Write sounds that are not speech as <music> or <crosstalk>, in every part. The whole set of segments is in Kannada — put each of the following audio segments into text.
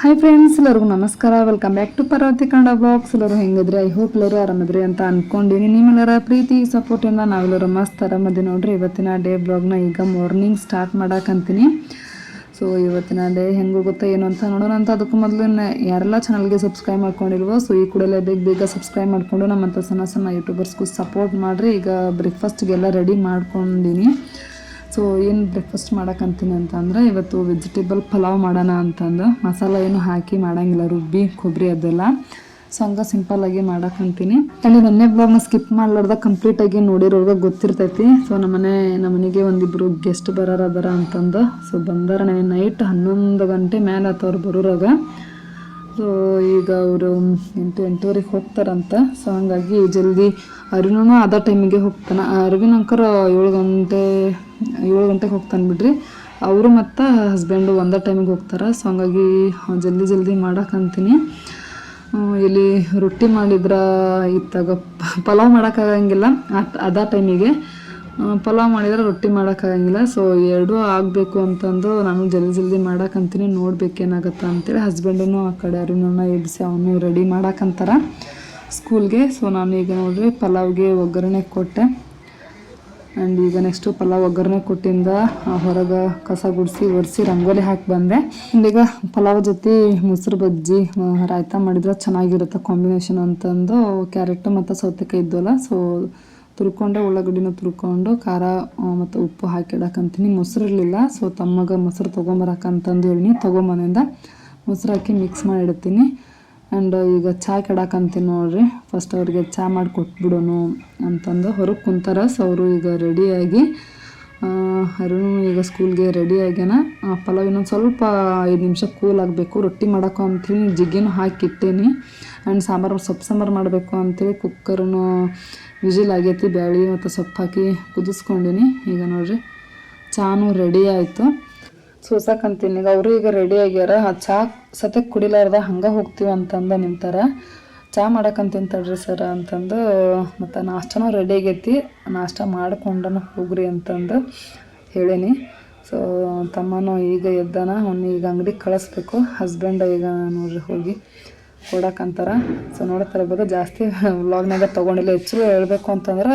ಹಾಯ್ ಫ್ರೆಂಡ್ಸ್ ಎಲ್ಲರಿಗೂ ನಮಸ್ಕಾರ. Welcome back to Parvati Kannada vlogs ಎಲ್ಲರೂ ಹೆಂಗಿದ್ರಿ? ಐ ಹೋಪ್ ಎಲ್ಲರೂ ಆರಾಮಿದ್ರಿ ಅಂತ ಅಂದ್ಕೊಂಡಿನಿ ನಿಮ್ಮೆಲ್ಲರ ಪ್ರೀತಿ ಸಪೋರ್ಟಿಂದ ನಾವೆಲ್ಲರೂ ಮಸ್ತ್ ಆರಾಮದಿ ನೋಡ್ರಿ. ಇವತ್ತಿನ ಡೇ ಬ್ಲಾಗ್ನ ಈಗ ಮಾರ್ನಿಂಗ್ ಸ್ಟಾರ್ಟ್ ಮಾಡಾಕಂತೀನಿ ಸೊ ಇವತ್ತಿನ ಡೇ ಹೆಂಗೆ ಗೊತ್ತಾ, ಏನು ಅಂತ ನೋಡೋಣ ಅಂತ. ಅದಕ್ಕೂ ಮೊದಲು ಯಾರೆಲ್ಲ ಚಾನಲ್ಗೆ ಸಬ್ಸ್ಕ್ರೈಬ್ ಮಾಡ್ಕೊಂಡಿಲ್ವೋ ಸೊ ಈ ಕೂಡಲೇ ಬೇಗ ಬೇಗ ಸಬ್ಸ್ಕ್ರೈಬ್ ಮಾಡಿಕೊಂಡು ನಮ್ಮಂಥ ಸಣ್ಣ ಸಣ್ಣ ಯೂಟ್ಯೂಬರ್ಸ್ಗೂ ಸಪೋರ್ಟ್ ಮಾಡಿರಿ. ಈಗ ಬ್ರೇಕ್ಫಾಸ್ಟ್ಗೆಲ್ಲ ರೆಡಿ ಮಾಡ್ಕೊಂಡಿನಿ ಸೊ ಏನು ಬ್ರೇಕ್ಫಾಸ್ಟ್ ಮಾಡೋಕ್ಕಂತೀನಿ ಅಂತಂದ್ರೆ, ಇವತ್ತು ವೆಜಿಟೇಬಲ್ ಪಲಾವ್ ಮಾಡೋಣ ಅಂತಂದು. ಮಸಾಲ ಏನು ಹಾಕಿ ಮಾಡೋಂಗಿಲ್ಲ, ರುಬ್ಬಿ ಕೊಬ್ಬರಿ ಅದೆಲ್ಲ. ಸೊ ಹಂಗೆ ಸಿಂಪಲ್ಲಾಗಿ ಮಾಡಕ್ಕಂತೀನಿ ಅಲ್ಲಿ ನನ್ನೇ ಬ್ಲಾಗ್ನ ಸ್ಕಿಪ್ ಮಾಡ್ಲಾರ್ದ ಕಂಪ್ಲೀಟಾಗಿ ನೋಡಿರೋರ್ಗ ಗೊತ್ತಿರ್ತೈತಿ. ಸೊ ನಮ್ಮನೆ, ನಮ್ಮನೆಗೆ ಒಂದಿಬ್ಬರು ಗೆಸ್ಟ್ ಬರೋರದಾರ ಅಂತಂದು. ಸೊ ಬಂದಾರ ನೈಟ್ ಹನ್ನೊಂದು ಗಂಟೆ ಮೇಲೆ ಆತವ್ರು ಬರೋರಾಗ. ಸೊ ಈಗ ಅವರು ಎಂಟು, ಎಂಟೂವರೆಗೆ ಹೋಗ್ತಾರಂತ. ಸೊ ಹಂಗಾಗಿ ಜಲ್ದಿ ಅರುಣನು ಅದ ಟೈಮಿಗೆ ಹೋಗ್ತಾನೆ. ಅರವಿನ ಅಂಕರ್ ಏಳು ಗಂಟೆ, ಏಳು ಗಂಟೆಗೆ ಹೋಗ್ತಾನೆ ಬಿಡ್ರಿ. ಅವರು ಮತ್ತು ಹಸ್ಬೆಂಡು ಒಂದೇ ಟೈಮಿಗೆ ಹೋಗ್ತಾರೆ. ಸೊ ಹಂಗಾಗಿ ಜಲ್ದಿ ಜಲ್ದಿ ಮಾಡಕ್ಕಂತೀನಿ ಇಲ್ಲಿ ರೊಟ್ಟಿ ಮಾಡಿದ್ರೆ ಇತ್ತಾಗ ಪಲಾವ್ ಮಾಡೋಕ್ಕಾಗಂಗಿಲ್ಲ ಆ ಅದ ಟೈಮಿಗೆ ಪಲಾವ್ ಮಾಡಿದ್ರೆ ರೊಟ್ಟಿ ಮಾಡೋಕ್ಕಾಗಂಗಿಲ್ಲ. ಸೊ ಎರಡೂ ಆಗಬೇಕು ಅಂತಂದು ನಾನು ಜಲ್ದಿ ಜಲ್ದಿ ಮಾಡಕ್ಕಂತೀನಿ ನೋಡ್ಬೇಕೇನಾಗತ್ತೆ ಅಂತೇಳಿ ಹಸ್ಬೆಂಡನು ಆ ಕಡೆ ಅರಿನನ್ನ ಎಬ್ಸಿ ಅವನು ರೆಡಿ ಮಾಡಕ್ಕಂತಾರ ಸ್ಕೂಲ್ಗೆ. ಸೊ ನಾನು ಈಗ ನೋಡ್ರಿ ಪಲಾವ್ಗೆ ಒಗ್ಗರಣೆ ಕೊಟ್ಟೆ. ಆ್ಯಂಡ್ ಈಗ ನೆಕ್ಸ್ಟು ಪಲಾವ್ ಒಗ್ಗರಣೆ ಕೊಟ್ಟಿಂದ ಹೊರಗೆ ಕಸ ಗುಡಿಸಿ, ಒರೆಸಿ ರಂಗೋಲಿ ಹಾಕಿ ಬಂದೆ. ಆ್ಯಂಡ್ ಈಗ ಪಲಾವ್ ಜೊತೆ ಮೊಸರು ಬಜ್ಜಿ ರಾಯ್ತಾ ರಾಯ್ತ ಮಾಡಿದ್ರೆ ಚೆನ್ನಾಗಿರುತ್ತೆ ಕಾಂಬಿನೇಷನ್ ಅಂತಂದು. ಕ್ಯಾರೆಟು ಮತ್ತು ಸೌತೆಕಾಯಿ ಇದ್ದವಲ್ಲ ಸೊ ತುರ್ಕೊಂಡೆ, ಉಳ್ಳಾಗಡ್ಡಿನ ತುರ್ಕೊಂಡು, ಖಾರ ಮತ್ತು ಉಪ್ಪು ಹಾಕಿ ಇಡಕ್ಕಂತೀನಿ. ಮೊಸರು ಇರಲಿಲ್ಲ ಸೊ ತಮ್ಮಗ ಮೊಸರು ತೊಗೊಂಬರಕ್ಕಂತಂದು ಹೇಳಿನಿ ತೊಗೊಂಬನಿಂದ ಮೊಸರು ಹಾಕಿ ಮಿಕ್ಸ್ ಮಾಡಿ ಇಡ್ತೀನಿ. ಆ್ಯಂಡ್ ಈಗ ಚಾ ಕೆಡಾಕಂತೀನಿ ನೋಡ್ರಿ. ಫಸ್ಟ್ ಅವ್ರಿಗೆ ಚಾ ಮಾಡಿ ಕೊಟ್ಬಿಡೋನು ಅಂತಂದು ಹೊರಗೆ ಕುಂತಾರ. ಸೊ ಅವರು ಈಗ ರೆಡಿಯಾಗಿ ಅರುಣ್ ಈಗ ಸ್ಕೂಲ್ಗೆ ರೆಡಿ ಆಗ್ಯಾನ. ಪಲಾವ್ ಇನ್ನೊಂದು ಸ್ವಲ್ಪ ಐದು ನಿಮಿಷ ಕೂಲ್ ಆಗಬೇಕು. ರೊಟ್ಟಿ ಮಾಡೋಕ್ಕೂ ಅಂಥೇಳಿ ಜಿಗ್ಗಿನೂ ಹಾಕಿ ಇಟ್ಟೇನಿ. ಆ್ಯಂಡ್ ಸಾಂಬಾರು ಸೊಪ್ಪು ಸಾಂಬಾರು ಮಾಡಬೇಕು ಅಂತೇಳಿ ಕುಕ್ಕರ್ನು ವಿಜಿಲ್ ಆಗೈತಿ, ಬ್ಯಾಳಿ ಮತ್ತು ಸೊಪ್ಪು ಹಾಕಿ ಕುದಿಸ್ಕೊಂಡಿನಿ. ಈಗ ನೋಡ್ರಿ, ಚಾನು ರೆಡಿ ಆಯಿತು. ಸೋಸಾಕಂತೀನಿ ಈಗ ಅವರು ಈಗ ರೆಡಿ ಆಗ್ಯಾರ. ಆ ಚಾ ಸತಕ್ಕೆ ಕುಡಿಲಾರ್ದ ಹಂಗೆ ಹೋಗ್ತೀವಿ ಅಂತಂದು ನಿಂತಾರ. ಚಾ ಮಾಡಕ್ಕಂತೀನಿ ಸರ ಅಂತಂದು, ಮತ್ತು ನಾಷ್ಟನೂ ರೆಡಿ ಆಗೈತಿ. ನಾಷ್ಟ ಮಾಡ್ಕೊಂಡನ ಹೋಗ್ರಿ ಅಂತಂದು ಹೇಳೀನಿ. ಸೊ ತಮ್ಮನೂ ಈಗ ಎದ್ದಾನ, ಅವ್ನು ಈಗ ಅಂಗಡಿಗೆ ಕಳಿಸ್ಬೇಕು. ಹಸ್ಬೆಂಡ್ ಈಗ ನೋಡ್ರಿ ಹೋಗಿ ಕೊಡಕ್ಕಂತಾರ ಸೊ ನೋಡ್ತಾರೆ ಇರ್ಬೋದು ಜಾಸ್ತಿ ವ್ಲಾಗ್ನಾಗ ತೊಗೊಂಡಿಲ್ಲ. ಹೆಚ್ಚು ಹೇಳಬೇಕು ಅಂತಂದ್ರೆ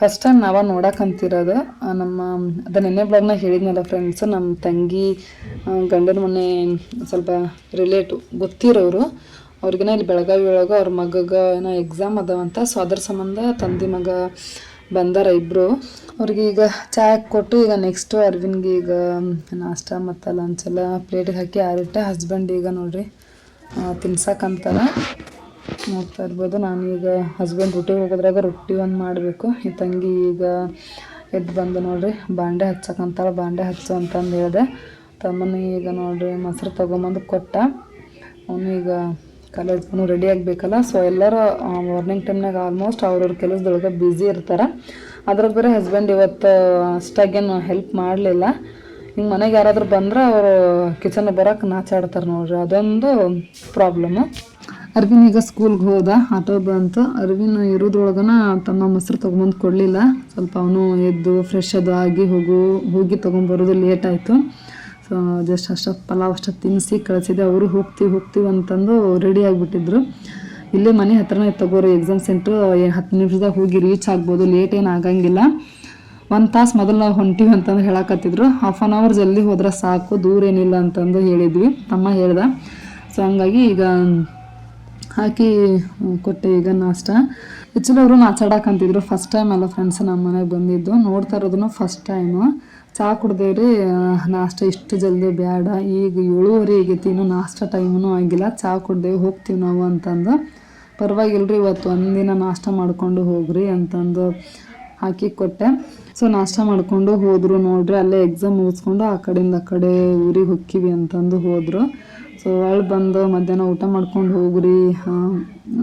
ಫಸ್ಟ್ ಟೈಮ್ ನಾವ ನೋಡಕ್ಕಂತಿರೋದು ನಮ್ಮ, ಅದ ನಿನ್ನೆ ಬ್ಲಾಗ್ನಾಗ ಹೇಳಿದ್ನಲ್ಲ ಫ್ರೆಂಡ್ಸು ನಮ್ಮ ತಂಗಿ ಗಂಡನ ಮನೆ ಸ್ವಲ್ಪ ರಿಲೇಟಿವ್ ಗೊತ್ತಿರೋರು. ಅವ್ರಿಗೇನ ಇಲ್ಲಿ ಬೆಳಗಾವಿ ಒಳಗೆ ಅವ್ರ ಮಗಗ ಏನೋ ಎಕ್ಸಾಮ್ ಅದಾವಂತ ಸೊ ಅದ್ರ ಸಂಬಂಧ ತಂದೆ ಮಗ ಬಂದಾರ ಇಬ್ಬರು ಅವ್ರಿಗೆ ಈಗ ಚಾ ಕೊಟ್ಟು ಈಗ ನೆಕ್ಸ್ಟು ಅರವಿಂದ್ಗೆ ಈಗ ನಾಷ್ಟ ಮತ್ತು ಲಂಚ್ ಎಲ್ಲ ಪ್ಲೇಟಿಗೆ ಹಾಕಿ ಆರಿಟ್ಟೆ ಹಸ್ಬೆಂಡ್ ಈಗ ನೋಡ್ರಿ ತಿನ್ಸಕ್ಕಂತಾರ ನೋಡ್ತಾ ಇರ್ಬೋದು ನಾನೀಗ ಹಸ್ಬೆಂಡ್ ರೊಟ್ಟಿ ಹೋಗೋದ್ರಾಗ ರೊಟ್ಟಿ ಒಂದು ಮಾಡಬೇಕು. ಈ ತಂಗಿ ಈಗ ಎದ್ದು ಬಂದು ನೋಡ್ರಿ, ಬಾಂಡೆ ಹಚ್ಚಕ್ಕಂತಾಳೆ ಬಾಂಡೆ ಹಚ್ಚು ಅಂತಂದು ಹೇಳಿದೆ. ತಮ್ಮನ ಈಗ ನೋಡ್ರಿ, ಮೊಸರು ತೊಗೊಂಬಂದು ಕೊಟ್ಟ. ಅವನು ಈಗ ಕಾಲೇಜ್ಗೂ ರೆಡಿ ಆಗಬೇಕಲ್ಲ? ಸೊ ಎಲ್ಲರೂ ಮಾರ್ನಿಂಗ್ ಟೈಮ್ನಾಗ ಆಲ್ಮೋಸ್ಟ್ ಅವ್ರವ್ರ ಕೆಲಸದೊಳಗೆ ಬ್ಯುಸಿ ಇರ್ತಾರೆ. ಅದ್ರದ್ದು ಬೇರೆ ಹಸ್ಬೆಂಡ್ ಇವತ್ತು ಅಷ್ಟಾಗೇನು ಹೆಲ್ಪ್ ಮಾಡಲಿಲ್ಲ. ಹಿಂಗೆ ಮನೆಗೆ ಯಾರಾದರೂ ಬಂದ್ರೆ ಅವರು ಕಿಚನ್ ಬರೋಕೆ ನಾಚಾಡ್ತಾರೆ ನೋಡ್ರಿ. ಅದೊಂದು ಪ್ರಾಬ್ಲಮ್ಮು ಅರ್ವಿನ್ ಈಗ ಸ್ಕೂಲ್ಗೆ ಹೋದ, ಆಟೋ ಬಂತು. ಅರ್ವಿನ್ ಇರೋದ್ರೊಳಗನ ತಮ್ಮ ಮೊಸರು ತೊಗೊಂಬಂದು ಕೊಡಲಿಲ್ಲ. ಸ್ವಲ್ಪ ಅವನು ಎದ್ದು ಫ್ರೆಶ್ ಅದು ಆಗಿ ಹೋಗು, ಹೋಗಿ ತೊಗೊಂಬರೋದು ಲೇಟ್ ಆಯಿತು. ಸೊ ಜಸ್ಟ್ ಅಷ್ಟೊತ್ತು ಪಲಾವ್ ಅಷ್ಟು ತಿನ್ನಿಸಿ ಕಳಿಸಿದೆ. ಅವರು ಹೋಗ್ತೀವಿ ಹೋಗ್ತೀವಿ ಅಂತಂದು ರೆಡಿ ಆಗಿಬಿಟ್ಟಿದ್ರು. ಇಲ್ಲೇ ಮನೆ ಹತ್ರನೇ ತಗೋರಿ ಎಕ್ಸಾಮ್ ಸೆಂಟ್ರು ಹತ್ತು ನಿಮಿಷದಾಗ ಹೋಗಿ ರೀಚ್ ಆಗ್ಬೋದು ಲೇಟ್ ಏನು ಆಗಂಗಿಲ್ಲ. ಒಂದು ತಾಸು ಮೊದಲು ನಾವು ಹೊಂಟೀವಿ ಅಂತಂದು ಹೇಳಕತ್ತಿದ್ರು. ಹಾಫ್ ಆನ್ ಅವರ್ ಜಲ್ದಿ ಹೋದ್ರೆ ಸಾಕು, ದೂರ ಏನಿಲ್ಲ ಅಂತಂದು ಹೇಳಿದ್ವಿ. ತಮ್ಮ ಹೇಳ್ದ. ಸೊ ಹಂಗಾಗಿ ಈಗ ಹಾಕಿ ಕೊಟ್ಟೆ ಈಗ ನಾಷ್ಟ. ಆ್ಯಕ್ಚುಲಿ ಅವರು ನಾಚಾಡಕ್ಕಂತಿದ್ರು ಫಸ್ಟ್ ಟೈಮ್ ಅಲ್ಲ ಫ್ರೆಂಡ್ಸ್ ನಮ್ಮ ಮನೆಗೆ ಬಂದಿದ್ದು. ನೋಡ್ತಾ ಇರೋದನ್ನು ಫಸ್ಟ್ ಟೈಮು ಚಹಾ ಕುಡ್ದೇವ್ರಿ ನಾಷ್ಟ ಇಷ್ಟು ಜಲ್ದಿ ಬೇಡ ಈಗ ಏಳುವರೆ ಆಗೈತಿ, ಇನ್ನು ನಾಷ್ಟ ಟೈಮೂ ಆಗಿಲ್ಲ ಚಹಾ ಕುಡ್ದೇವು, ಹೋಗ್ತೀವಿ ನಾವು ಅಂತಂದು. ಪರವಾಗಿಲ್ರಿ, ಇವತ್ತು ಒಂದಿನ ನಾಷ್ಟ ಮಾಡ್ಕೊಂಡು ಹೋಗ್ರಿ ಅಂತಂದು ಹಾಕಿ ಕೊಟ್ಟೆ. ಸೊ ನಾಷ್ಟ ಮಾಡಿಕೊಂಡು ಹೋದರು ನೋಡ್ರಿ, ಅಲ್ಲೇ ಎಕ್ಸಾಮ್ ಮುಗಿಸ್ಕೊಂಡು ಆ ಕಡೆಯಿಂದ ಆ ಕಡೆ ಊರಿಗೆ ಹೊಕ್ಕಿವಿ ಅಂತಂದು ಹೋದರು. ಸೊ ಒಳಗೆ ಬಂದು ಮಧ್ಯಾಹ್ನ ಊಟ ಮಾಡ್ಕೊಂಡು ಹೋಗ್ರಿ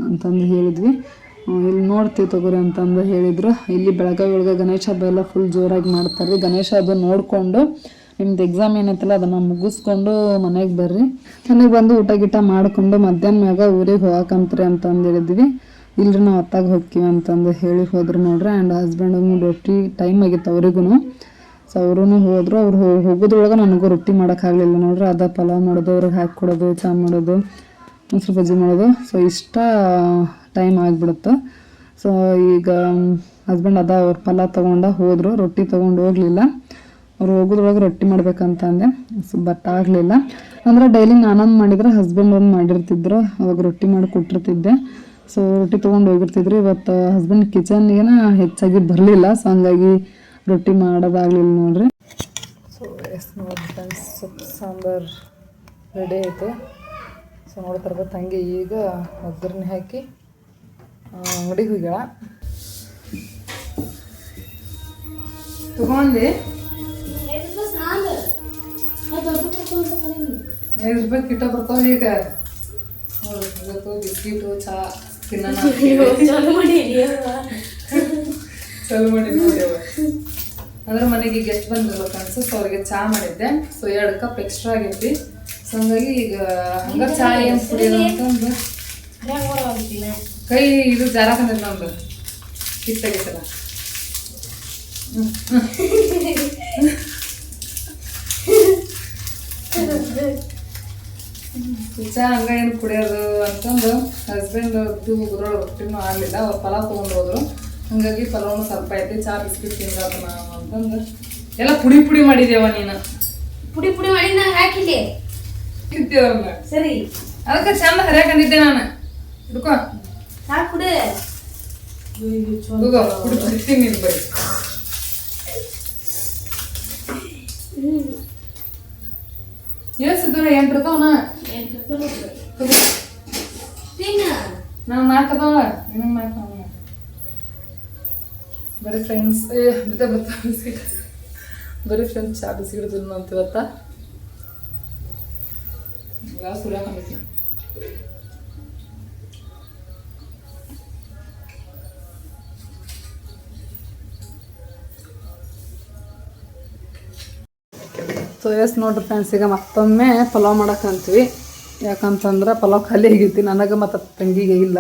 ಅಂತಂದು ಹೇಳಿದ್ವಿ. ಇಲ್ಲಿ ನೋಡ್ತೀವಿ ತಗೋರಿ ಅಂತಂದು ಹೇಳಿದ್ರು. ಇಲ್ಲಿ ಬೆಳಗಾವಿ ಒಳಗೆ ಗಣೇಶ ಹಬ್ಬ ಎಲ್ಲ ಫುಲ್ ಜೋರಾಗಿ ಮಾಡ್ತಾರೆ ಗಣೇಶ ಹಬ್ಬ ನೋಡಿಕೊಂಡು ನಿಮ್ದು ಎಕ್ಸಾಮ್ ಏನೈತಲ್ಲ ಅದನ್ನು ಮುಗಿಸ್ಕೊಂಡು ಮನೆಗೆ ಬರ್ರಿ. ಮನೆಗೆ ಬಂದು ಊಟ ಗೀಟ ಮಾಡಿಕೊಂಡು ಮಧ್ಯಾಹ್ನ ಮ್ಯಾಗ ಊರಿಗೆ ಹೋಗಕಂತ್ರಿ ಅಂತಂದು ಹೇಳಿದ್ವಿ. ಇಲ್ಲರಿ ನಾವು ಅತ್ತಾಗ ಹೋಗ್ತೀವಿ ಅಂತಂದು ಹೇಳಿ ಹೋದ್ರು ನೋಡ್ರಿ. ಆ್ಯಂಡ್ ಹಸ್ಬೆಂಡಿಗೂ ರೊಟ್ಟಿ ಟೈಮ್ ಆಗಿತ್ತು ಅವ್ರಿಗೂ ಸೊ ಅವರು ಹೋದ್ರು. ಅವ್ರು ಹೋಗೋದ್ರೊಳಗೆ ನನಗೂ ರೊಟ್ಟಿ ಮಾಡೋಕ್ಕಾಗಲಿಲ್ಲ ನೋಡ್ರಿ. ಅದ ಪಲಾವ್ ಮಾಡೋದು, ಅವ್ರಿಗೆ ಹಾಕಿ ಕೊಡೋದು, ಚಾ ಮಾಡೋದು. ಮೊಸರು ಬಜ್ಜಿ ಮಾಡೋದು. ಸೊ ಇಷ್ಟ ಟೈಮ್ ಆಗಿಬಿಡುತ್ತೆ. ಸೊ ಈಗ ಹಸ್ಬೆಂಡ್ ಅದ, ಅವ್ರ ಪಲಾವ್ ತೊಗೊಂಡ ಹೋದರು, ರೊಟ್ಟಿ ತೊಗೊಂಡು ಹೋಗಲಿಲ್ಲ. ಅವ್ರು ಹೋಗೋದ್ರೊಳಗೆ ರೊಟ್ಟಿ ಮಾಡ್ಬೇಕಂತ ಅಂದೆ. ಸೊ ಬಟ್ ಆಗಲಿಲ್ಲ. ಅಂದ್ರೆ ಡೈಲಿ ನಾನೊಂದು ಮಾಡಿದ್ರೆ ಹಸ್ಬೆಂಡ್ ಒಂದು ಮಾಡಿರ್ತಿದ್ರು. ಅವಾಗ ರೊಟ್ಟಿ ಮಾಡಿ ಕೊಟ್ಟಿರ್ತಿದ್ದೆ. ಸೊ ರೊಟ್ಟಿ ತೊಗೊಂಡು ಹೋಗಿರ್ತಿದ್ರು. ಇವತ್ತು ಹಸ್ಬೆಂಡ್ ಕಿಚನ್ಗೇನ ಹೆಚ್ಚಾಗಿ ಬರಲಿಲ್ಲ. ಸೊ ಹಂಗಾಗಿ ರೊಟ್ಟಿ ಮಾಡೋದಾಗಲಿಲ್ಲ ನೋಡ್ರಿ. ಸೊ ಎಸ್ ನೋಡಿ ಸಾಂಬಾರು ರೆಡಿ ಆಯಿತು ಸೊ ನೋಡ್ತಾರೆ ತಂಗಿ ಈಗ ಒಗ್ಗರಣೆ ಹಾಕಿ ಅಂಗಡಿಗೆ ಹೋಗ್ಯಾಳ. ತಗೊಂಡು ಐದು ರೂಪಾಯಿ ಕಿಟ ಬರ್ತಾವ ಈಗ. ಇವತ್ತು ಬಿಸ್ಕಿಟು ಚಾ ತಿನ್ನೋಣ ಚಾಲು ಮಾಡಿ. ಅಂದ್ರೆ ಮನೆಗೆ ಗೆಸ್ಟ್ ಬಂದಿರ್ಬೇಕು ಅನ್ಸುತ್ತೆ ಅವ್ರಿಗೆ ಚಾ ಮಾಡಿದ್ದೆ. ಸೊ ಎರಡು ಕಪ್ ಎಕ್ಸ್ಟ್ರಾ ಆಗೈತಿ. ಸೊ ಹಂಗಾಗಿ ಈಗ ಹಂಗ ಚಾ ಏನು ಕುಡಿಯೋದು ಅಂತಂದು ಕೈ ಇದು ಜಾರಾಕಂದೈತಿ ನಮ್ದು ಕಿತ್ತಾಗೈತಲ್ಲ <laughs> ಚಾ ಹಂಗ ಏನು ಕುಡಿಯೋದು ಅಂತಂದು ಹಸ್ಬೆಂಡ್ ಹೋಗೋದ್ರೊಳಗೆ ರೊಟ್ಟಿನೂ ಆಗಲಿಲ್ಲ. ಅವ್ರು ಪಲಾವ್ ತೊಗೊಂಡು ಹೋದ್ರು. ಹಂಗಾಗಿ ಪಲಾವ್ನು ಸ್ವಲ್ಪ ಐತೆ. ಚಾ ಬಿಸ್ಕಿಟ್ ತಿಂದಾತ ನಾವು ಅಂತಂದು ಎಲ್ಲ ಪುಡಿ ಪುಡಿ ಮಾಡಿದೇವ ನೀನು. ಪುಡಿ ಪುಡಿ ಮಾಡಿ ನಾ ಹಾಕಿದ್ದೆ ತಿಂತೀವ್ರನ್ನ ಸರಿ. ಅದಕ್ಕೆ ಚಂದ ಹರಿಯಾಕಂದಿದ್ದೆ ನಾನು. ಹಿಡ್ಕೋ. ಸಾಕು ಕುಡಿ ನೀನು ಬರೀ. ಏಸಿದ್ರೆ ಎಂಟು ಇರ್ತಾವನ ತಿನ್ನ. ನಾನು ಮಾಡ್ತಾವ ನಿನಗೆ ಮಾಡ್ತಾವ ಬರೀ ಫ್ರೆಂಡ್ಸ್ ಏ ಬಿದ್ದ ಬರ್ತಾ ಬಿಸ್ಕಿಟ್ ಬರೀ ಫ್ರೆಂಡ್ಸ್ ಚಾ ಬಿಸಿ ತಿನ್ನು ಅಂತ ಇವತ್ತ. ಸೊ ಎಸ್ ನೋಡ್ರಿ ಫ್ರೆಂಡ್ಸ್ ಈಗ ಮತ್ತೊಮ್ಮೆ ಪಲಾವ್ ಮಾಡಕ್ಕಂತೀವಿ ಯಾಕಂತಂದ್ರೆ ಪಲಾವ್ ಖಾಲಿ ಆಗೈತಿ ನನಗೆ ಮತ್ತು ತಂಗಿಗೆ ಇಲ್ಲ.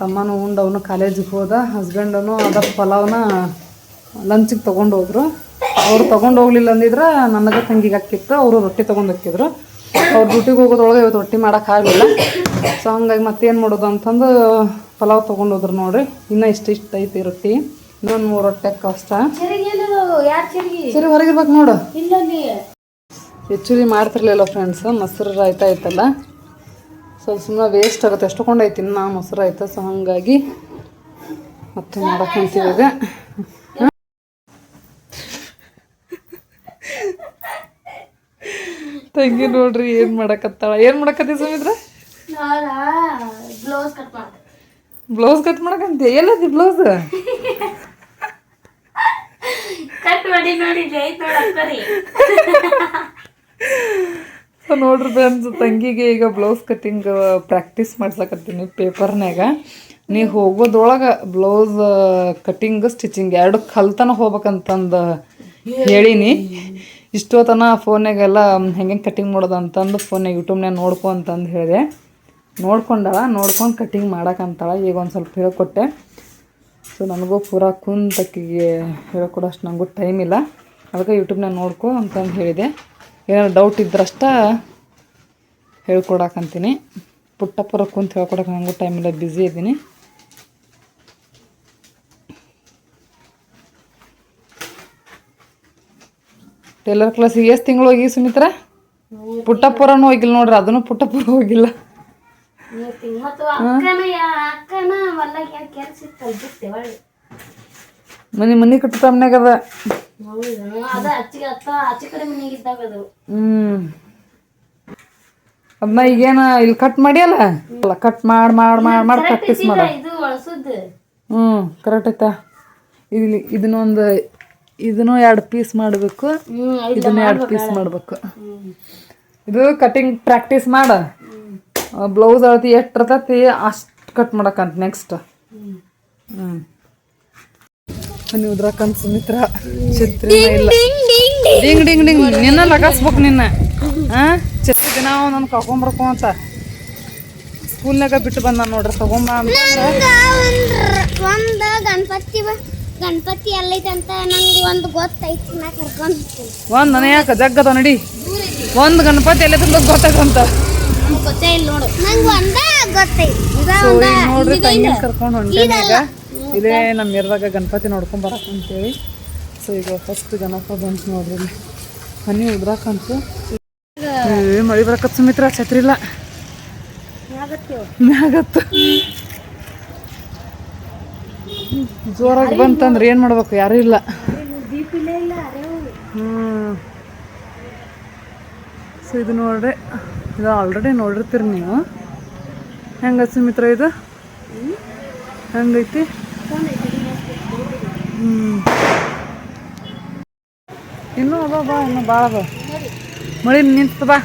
ತಮ್ಮನೂ ಉಂಡು ಅವನು ಕಾಲೇಜಿಗೆ ಹೋದ ಹಸ್ಬೆಂಡನು ಅದ ಪಲಾವ್ನ ಲಂಚಿಗೆ ತೊಗೊಂಡು ಹೋದ್ರು. ಅವ್ರು ತೊಗೊಂಡು ಹೋಗ್ಲಿಲ್ಲ ಅಂದಿದ್ರೆ ನನಗೆ ತಂಗಿಗೆ ಹಾಕಿತ್ತು, ಅವರು ರೊಟ್ಟಿ ತೊಗೊಂಡು ಹಾಕಿದ್ರು ಅವ್ರು ಡ್ಯೂಟಿಗೆ ಹೋಗೋದ್ರೊಳಗೆ ಇವತ್ತು ರೊಟ್ಟಿ ಮಾಡೋಕ್ಕಾಗಲಿಲ್ಲ ಸೊ ಹಂಗಾಗಿ ಮತ್ತೇನು ಮಾಡೋದು ಅಂತಂದು ಪಲಾವ್ ತೊಗೊಂಡು ಹೋದ್ರು ನೋಡ್ರಿ. ಇನ್ನೂ ಇಷ್ಟು ಇಷ್ಟು ಐತಿ ರೊಟ್ಟಿ. ಇನ್ನೊಂದು ಮೂರು ರೊಟ್ಟಿ ಕಷ್ಟ ಸರಿ ಹೊರಗಿರ್ಬೇಕು ನೋಡು. ಹೆಚ್ಚುರಿ ಮಾಡ್ತಿರ್ಲಿಲ್ಲ ಫ್ರೆಂಡ್ಸ್ ಮೊಸರು ರಾಯ್ತಾ ಐತಲ್ಲ. ಸ್ವಲ್ಪ ಸುಮ್ಮನೆ ವೇಸ್ಟ್ ಆಗುತ್ತೆ. ಎಷ್ಟು ಕೊಂಡೈತಿ ಇನ್ನು ಮೊಸರು ಆಯ್ತು? ಸೊ ಹಾಗಾಗಿ ಮತ್ತೆ ಮಾಡಕ್ಕಂತೀವಿ ತಂಗಿ ನೋಡ್ರಿ ಏನು ಮಾಡಕತ್ತಾಳ? ಏನು ಮಾಡಕತ್ತಿ ಸುಮಿತ್ರ? ಬ್ಲೌಸ್ ಕಟ್ ಮಾಡ ಬ್ಲೌಸ್ ಕಟ್ ಮಾಡಕಂತೆ ಎಲ್ಲದಿ ಬ್ಲೌಸ್? ಕಟ್ ಮಾಡಿ ನೋಡಿ ಸೊ ನೋಡ್ರಿ ಫ್ರೆಂಡ್ಸ್ ತಂಗಿಗೆ ಈಗ ಬ್ಲೌಸ್ ಕಟ್ಟಿಂಗ್ ಪ್ರಾಕ್ಟೀಸ್ ಮಾಡ್ಸಕತ್ತೀನಿ ಪೇಪರ್ನ್ಯಾಗ. ನೀ ಹೋಗೋದ್ರೊಳಗೆ ಬ್ಲೌಸ್ ಕಟ್ಟಿಂಗ್ ಸ್ಟಿಚಿಂಗ್ ಎರಡು ಕಲ್ತನ ಹೋಗ್ಬೇಕಂತಂದು ಹೇಳೀನಿ. ಇಷ್ಟೊತ್ತನ ಫೋನಾಗೆಲ್ಲ ಹೆಂಗೆ ಕಟ್ಟಿಂಗ್ ಮಾಡೋದು ಅಂತಂದು ಫೋನ್ಯಾಗ ಯೂಟ್ಯೂಬ್ನಾಗ ನೋಡ್ಕೊ ಅಂತಂದು ಹೇಳಿದೆ. ನೋಡ್ಕೊಂಡಳ, ನೋಡ್ಕೊಂಡು ಕಟ್ಟಿಂಗ್ ಮಾಡೋಕ್ಕಂತಾಳೆ ಈಗ ಒಂದು ಸ್ವಲ್ಪ ಹೇಳ್ಕೊಟ್ಟೆ. ಸೊ ನನಗೂ ಪೂರ ಕುಂತಕ್ಕಿಗೆ ಹೇಳ್ಕೊಡೋಷ್ಟು ನನಗೂ ಟೈಮ್ ಇಲ್ಲ. ಅದಕ್ಕೆ ಯೂಟ್ಯೂಬ್ನಾಗ ನೋಡ್ಕೊ ಅಂತಂದು ಹೇಳಿದೆ. ಏನಾದ್ರು ಡೌಟ್ ಇದ್ರಷ್ಟ ಹೇಳ್ಕೊಡಕ್ಕಂತೀನಿ ಪುಟ್ಟ ಪೂರ ಕುಂತು ಹೇಳ್ಕೊಡಕ್ಕೆ ನನಗೂ ಟೈಮ್ ಇಲ್ಲ ಬ್ಯುಸಿ ಇದ್ದೀನಿ ಟೇಲರ್ ಕ್ಲಾಸಿಗೆ ಎಷ್ಟು ತಿಂಗಳು ಹೋಗಿ ಸುಮಿತ್ರ? ಪುಟ್ಟಪುರನೂ ಹೋಗಿಲ್ಲ ನೋಡ್ರಿ ಅದನ್ನು ಪುಟ್ಟಪುರ ಹೋಗಿಲ್ಲ. ಮನಿ ಕೆಲ್ಸ ಮನೆ ಮನ್ಯಾಗ ಅದ? ಹ್ಮ್. ಅದನ್ನ ಈಗೇನ ಇಲ್ಲಿ ಕಟ್ ಮಾಡಿಯಲ್ಲ ಅಲ್ಲ ಕಟ್ ಮಾಡಿ ಮಾಡಿ ಮಾಡಿ ಮಾಡಿ ಪ್ರಾಕ್ಟೀಸ್ ಮಾಡ. ಹ್ಞೂ ಕರೆಕ್ಟ್ ಆಯ್ತಾ ಇಲ್ಲಿ ಇದನ್ನೊಂದು ಇದನ್ನು ಎರಡು ಪೀಸ್ ಮಾಡಬೇಕು. ಇದನ್ನು ಎರಡು ಪೀಸ್ ಮಾಡಬೇಕು. ಇದು ಕಟಿಂಗ್ ಪ್ರಾಕ್ಟೀಸ್ ಮಾಡ. ಬ್ಲೌಸ್ ಅಳತಿ ಎಷ್ಟು ಇರ್ತತಿ ಅಷ್ಟು ಕಟ್ ಮಾಡಕ್ಕಂತ ನೆಕ್ಸ್ಟ್ ಹ್ಞೂ ಉದ್ರಕ್ಕಂತ ಸುಮಿತ್ರ. ಚಿತ್ರ ಇಲ್ಲ. ಡಿಂಗ್ ಡಿಂಗ್ ಡಿಂಗ್. ನಿನ್ನ ಲಗಾಸ್ಬೇಕು ನಿನ್ನ. ಹಾಂ ಛತ್ರಿ ದಿನ ನಾನು ಕರ್ಕೊಂಬರ್ಕೊ ಅಂತ. ಸ್ಕೂಲ್ನಾಗ ಬಿಟ್ಟು ಬಂದ ನೋಡ್ರಿ ತಗೊಂಬ ಅಂತ. ಒಂದ ಗಣಪತಿ ಗಣಪತಿ ಎಲ್ಲೈತೆ ಅಂತ ನಂಗೆ ಒಂದು ಗೊತ್ತೈತಿ ನಾ ಕರ್ಕೊಂಡು ಒಂದು ನನಗೆ ಯಾಕೆ? ಜಗ್ಗದ ನಡಿ. ಒಂದು ಗಣಪತಿ ಎಲ್ಲ ಅಂತ. ಗೊತ್ತಾಗಂತ ಗೊತ್ತೇ ಇಲ್ಲ ನೋಡು. ನಂಗೆ ಒಂದ ಗೊತ್ತೈತಿ. ಇದ ಒಂದ ನೋಡ್ರಿ ಇದ. ಕರ್ಕೊಂಡು ಹೊಂಟೇನೆ ಈಗ? ಇದೇ ನಮ್ಮ ಇರ್ದಾಗ ಗಣಪತಿ ನೋಡ್ಕೊಂಡ್ ಬರಕ್ ಅಂತೇಳಿ. ಸೊ ಈಗ ಫಸ್ಟ್ ಗಣಪ ಬಂತು ನೋಡ್ರಿ. ಮನೆ ಉದ್ರಾಕಂತು ಮಳಿ ಬರಕತ್ ಸುಮಿತ್ರ ಛತ್ರಿಲ್ಲ? ಮ್ಯಾಗತ್ತು ಜೋರಾಗಿ ಬಂತಂದ್ರೆ ಏನು ಮಾಡ್ಬೇಕು? ಯಾರು ಇಲ್ಲ. ಸೊ ಇದು ನೋಡ್ರಿ, ಇದು ಆಲ್ರೆಡಿ ನೋಡಿರ್ತೀರಿ ನೀವು. ಹೆಂಗೆ ಸುಮಿತ್ರ ಇದು? ಹೆಂಗೈತಿ? ಹ್ಮ್. ಇನ್ನೂ ಅದ ಬಾ, ಇನ್ನೂ ಭಾಳ ಅದ ಮಳಿ ನಿಂತ ಬಾ.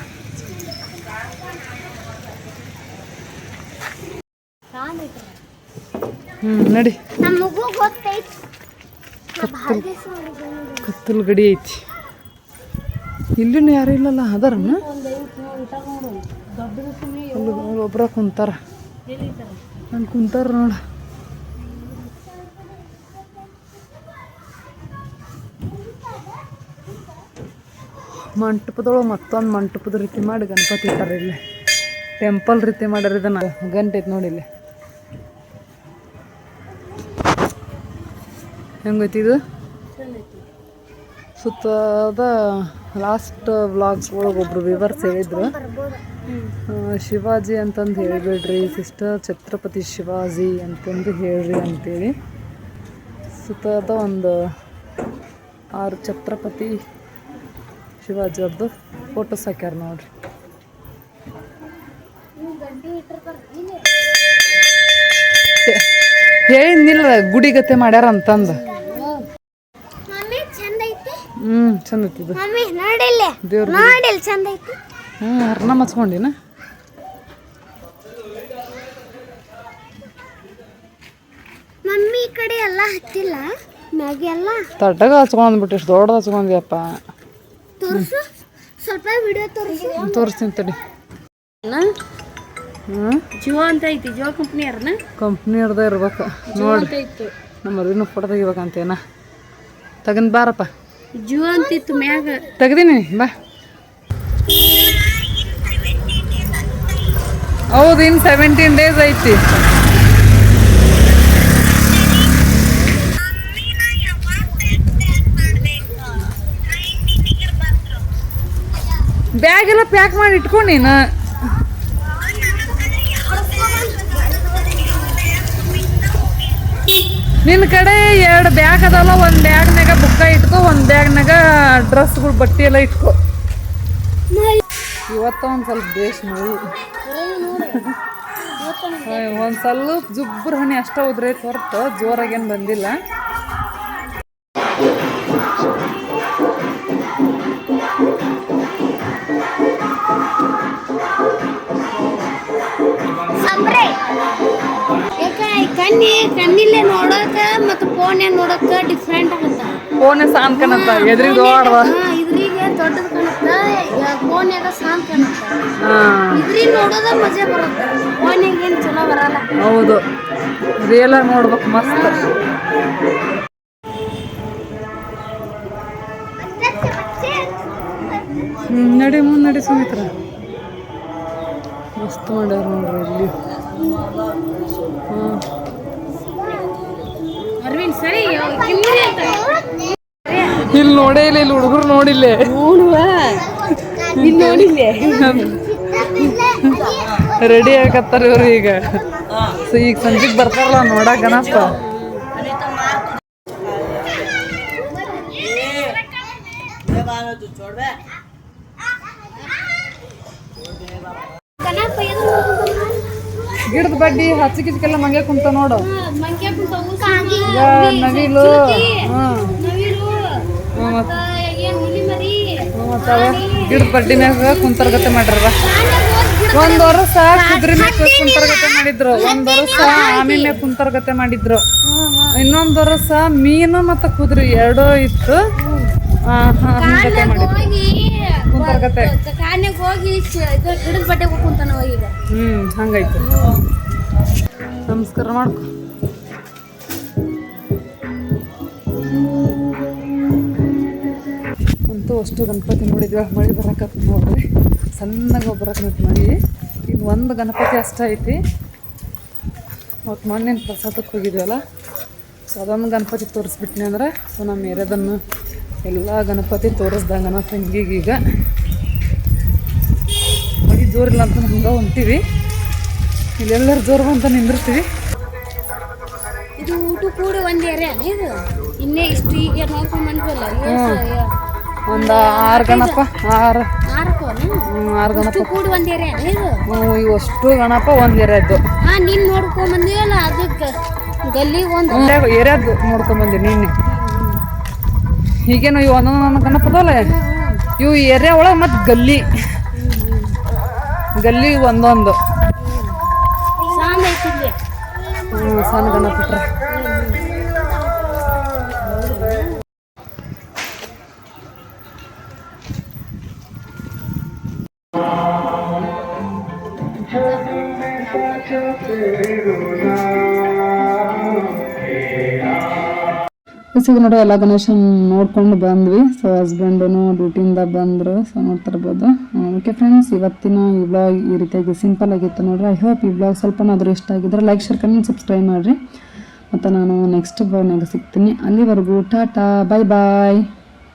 ಹ್ಮ್ ನಡಿ. ಕತ್ತಲು ಗಡಿ ಐತಿ. ಇಲ್ಲಿನೂ ಯಾರು ಇಲ್ಲಲ್ಲ ಅದಾರ ಒಬ್ಬರ ಒಬ್ರ ಕುಂತಾರ. ಅಲ್ಲಿ ಕುಂತಾರ ನೋಡ. ಮಂಟಪದೊಳಗೆ ಮತ್ತೊಂದು ಮಂಟಪದ ರೀತಿ ಮಾಡಿ ಗಣಪತಿ ಇಟ್ಟಾರ ಇಲ್ಲಿ. ಟೆಂಪಲ್ ರೀತಿ ಮಾಡ್ಯಾರ ಇದನ್ನ. ಗಂಟೆ ಐತಿ ನೋಡಿ ಇಲ್ಲಿ. ಹೆಂಗೈತಿ ಇದು? ಸುತ್ತದ ಲಾಸ್ಟ್ ಬ್ಲಾಗ್ಸ್ ಒಳಗೆ ಒಬ್ರು ವಿವರ್ಸ್ ಹೇಳಿದ್ರು. ಶಿವಾಜಿ ಅಂತಂದು ಹೇಳಿಬಿಡ್ರಿ ಸಿಸ್ಟರ್ ಛತ್ರಪತಿ ಶಿವಾಜಿ ಅಂತಂದು ಹೇಳ್ರಿ ಅಂತೇಳಿ. ಸುತ್ತದ ಒಂದು ಆರು ಛತ್ರಪತಿ ಶಿವಾಜಿ ಅವ್ರದ್ದು ಫೋಟೋಸ್ ಹಾಕ್ಯಾರ ನೋಡ್ರಿ. ಹೇಳಿದ್ನಿಲ್ಲ ಗುಡಿಗತೆ ಮಾಡ್ಯಾರ ಅಂತಂದು ಮಮ್ಮಿ ಚಂದ ಐತಿ ಹ್ಞೂ ಚಂದ ಐತಿದು ಮಮ್ಮಿ ನೋಡಿಲ್ಲ. ದೇವ್ರ ನೋಡಿಲ್ಲ ಚಂದ ಐತಿ. ಹ್ಞೂ ಅರ್ಣ ಮಚ್ಕೊಂಡಿನ ಮಮ್ಮಿ ಈ ಕಡೆ ಎಲ್ಲ ಹತ್ತಿಲ್ಲ ಮ್ಯಾಗೆ ಎಲ್ಲ. ತಟ್ಟಗ ಹಚ್ಕೊಂಡ್ಬಿಟ್ಟು ಇಷ್ಟು ದೊಡ್ಡದು ಹಚ್ಕೊಂಡ್ಯಪ್ಪ. ತೋರ್ಸು. ಸ್ವಲ್ಪ ವಿಡಿಯೋ ತೋರಿಸಿ. ತೋರಿಸ್ತೀನಿ ತಡಿ. ಹ್ಞೂ ಜಿಯೋ ಅಂತ ಐತಿ ಜಿಯೋ ಕಂಪ್ನಿ ಯಾರನ ಕಂಪ್ನಿ ಇರ್ದ ಇರ್ಬೇಕು. ನೋಡಿ. ನಮ್ಮ ಅರಿವಿನ ಫೋಟೋ ತೆಗಿಬೇಕಂತೇನ. ತಗೊಂಡ್ ಬಾರಪ್ಪ. ಜಿಯೋ ಅಂತಿತ್ತು ಮ್ಯಾಗ. ತೆಗ್ದೀನಿ, ಬಾ. ಹೌದು, ಇನ್ ಸೆವೆಂಟೀನ್ ಡೇಸ್ ಐತಿ. ಬ್ಯಾಗ್ ಎಲ್ಲ ಪ್ಯಾಕ್ ಮಾಡಿ ಇಟ್ಕೊಂಡು ನಿನ್ನ ಕಡೆ ಎರಡು ಬ್ಯಾಗ್ ಅದಲ್ಲ ಒಂದು ಬ್ಯಾಗ್ನಾಗ ಬುಕ್ಕ ಇಟ್ಕೊ ಒಂದು ಬ್ಯಾಗ್ನಾಗ ಡ್ರೆಸ್ಗಳು ಬಟ್ಟೆ ಎಲ್ಲ ಇಟ್ಕೊ. ಇವತ್ತು ಒಂದು ಸ್ವಲ್ಪ ಬೇಸ್ ಮಳಿ ಒಂದು ಸ್ವಲ್ಪ ಜುಬ್ರ ಹಣಿ ಅಷ್ಟೇ ಹೋದ್ರೆ ಹೊರತು ಜೋರಾಗೇನು ಬಂದಿಲ್ಲ. ಕಣ್ಣಿ ಕಣ್ಣಿಲ್ಲೇ ನೋಡಕ ಮತ್ತು ಫೋನ್ಯಾಗ ನೋಡಕ ಡಿಫ್ರೆಂಟ್ ಆಗತ್ತ. ಫೋನೇ ಸಾನ್ಕನತ್ತ ಎದ್ರಿಗೆ ದೊಡ್ಡದ ಇದ್ರಿಗೆ ದೊಡ್ಡದು ಕಾಣುತ್ತ ಫೋನ್ಯಾಗ ಸಾಂಗ್ ಕಾಣುತ್ತ. ಹಾಂ. ಇದ್ರಿಗೆ ನೋಡೋದ ಮಜಾ ಬರುತ್ತೆ. ಫೋನ್ಯಾಗ ಏನು ಚಲೋ ಬರಲ್ಲ. ಹೌದು. ರಿಯಲ್ ನೋಡ್ಬೇಕು ಮಸ್ತ್. ನಡಿ ಮುಂದೆ ನಡಿ ಸುಮಿತ್ರ. ಮಸ್ತ್ ಮಾಡ್ಯಾರ ನೋಡ್ರಿ ಇಲ್ಲಿ ಹ್ಮ್. ಇಲ್ಲಿ ನೋಡೇ ಇಲ್ಲ ಇಲ್ಲಿ ಹುಡುಗರು ನೋಡಿಲ್ಲೇ. ರೆಡಿ ಆಗತ್ತಾರ ಇವ್ರು ಈಗ. ಸೊ ಈಗ ಸಂಜೆಗೆ ಬರ್ತಾರಲ್ಲ ನೋಡಕ್ ಗಣಪ ಗಣಪ ಗಿಡದ ಬಡ್ಡಿ ಹಚ್ಚಿಕಿಚ್ಕೆಲ್ಲ ಮಂಗೆ ಕುಂತ ನೋಡು. ನವಿಲು. ಮತ್ತ್. ಗಿಡದ ಬಡ್ಡಿ ಮ್ಯಾಗ ಕುಂತರ್ಗತೆ ಮಾಡ್ಯಾರ ಒಂದ್ ವರ್ಷ ಕುದುರೆ ಮ್ಯಾಗ ಕುಂತರ್ಗತೆ ಮಾಡಿದ್ರು. ಒಂದ್ ವರ್ಷ ಆಮೆ ಮ್ಯಾಗ ಕುಂತರ್ಗತೆ ಮಾಡಿದ್ರು. ಇನ್ನೊಂದ್ ವರ್ಷ ಮೀನು ಮತ್ತ ಕುದುರೆ ಎರಡೂ ಇತ್ತು. ಹಾ ಹಾ, ಹಿಂಗತೆ ಮಾಡಿದ್ರು. ಕಾನ್ಯಾಗ ಹೋಗಿ ಗಿಡದ ಬಟ್ಟೆ ಹೋಗ್ಕೊಂತಾನ ಈಗ. ಹ್ಮ್ ಹಂಗೈತೆ. ನಮಸ್ಕಾರ ಮಾಡ್ಕೊ ಅಂತೂ ಅಷ್ಟು ಗಣಪತಿ ನೋಡಿದ್ವಿ. ಮಳೆ ಬರಕತ್ತ ನೋಡ್ರಿ. ಸಣ್ಣಗೆ ಬರಕ್ಕೆ ಮಾಡಿ ಮಳೆ ಇದು ಒಂದು ಗಣಪತಿ ಅಷ್ಟ ಐತಿ. ಮತ್ತು ಮಣ್ಣಿನ ಪ್ರಸಾದಕ್ಕೆ ಹೋಗಿದ್ವಲ್ಲ ಸೊ ಅದೊಂದು ಗಣಪತಿ ತೋರಿಸ್ಬಿಟ್ನಿ ಅಂದ್ರೆ ಸೊ ನಮ್ಮ ಏರಿಯಾದನ್ನು ಎಲ್ಲ ಗಣಪತಿ ತೋರಿಸ್ದಂಗನ ತಂಗಿಗೆ ಈಗ ಜೋರಿಲ್ಲ ಅಂತ ಹಂಗೆ ಹೊಂಟೀವಿ. ಇಲ್ಲೆಲ್ಲರೂ ಜೋರು ಬಂತ ನಿಂದಿರ್ತೀವಿ. ಇದು ಊಟ ಕೂಡ ಒಂದೇ ಏರಿಯಾ ಇದು? ಇನ್ನೇ ಇಷ್ಟು ಈಗ ನೋಡ್ಕೊಂಡ್ ಬಂದ್ವಲ್ಲ ಒಂದು ಆರು ಗಣಪ ಆರು. ಆರು ಗಣಪ. ಕೂಡ ಒಂದು ಏರಿಯಾ ಇದು? ಇವಷ್ಟು ಗಣಪ ಒಂದು ಏರಿಯಾದ್ದು ಹಾಂ ನಿನ್ನ ನೋಡ್ಕೊಂಡ್ ಬಂದಿವಲ್ಲ ಅದಕ್ಕೆ ಗಲ್ಲಿ ಒಂದು ಏರಿಯಾದ್ದು ನೋಡ್ಕೊಂಬಂದಿ ನಿನ್ನೆ ಈಗೇನು ಇವು ಒಂದೊಂದು ಗಣಪ ಗಣಪದಲ್ಲ? ಇವು ಏರಿಯಾ ಒಳಗೆ ಮತ್ತು ಗಲ್ಲಿ. ಗಲ್ಲಿ ಒಂದೊಂದು. ಹ್ಮ್, ಸಣ್ಣ ಗಣಪಟ್ರ ಈಗ ನೋಡಿ, ಎಲ್ಲ ಗಣೇಶನ್ ನೋಡ್ಕೊಂಡು ಬಂದ್ವಿ. ಸೊ ಹಸ್ಬೆಂಡೂ ಡ್ಯೂಟಿಯಿಂದ ಬಂದರು. ಸೊ ನೋಡ್ತಿರ್ಬೋದು ಓಕೆ ಫ್ರೆಂಡ್ಸ್ ಇವತ್ತಿನ ಈ ಬ್ಲಾಗ್ ಈ ರೀತಿಯಾಗಿ ಸಿಂಪಲ್ ಆಗಿತ್ತು ನೋಡ್ರಿ. ಐ ಹೋಪ್ ಈ ಬ್ಲಾಗ್ ಸ್ವಲ್ಪನಾದರೂ ಇಷ್ಟ ಆಗಿದ್ರೆ ಲೈಕ್ ಶೇರ್ ಕಮೆಂಟ್ ಸಬ್ಸ್ಕ್ರೈಬ್ ಮಾಡಿರಿ. ಮತ್ತು ನಾನು ನೆಕ್ಸ್ಟ್ ಬ್ಲಾಗ್ನಾಗ ಸಿಗ್ತೀನಿ. ಅಲ್ಲಿವರೆಗೂ ಟಾಟಾ ಬಾಯ್ ಬಾಯ್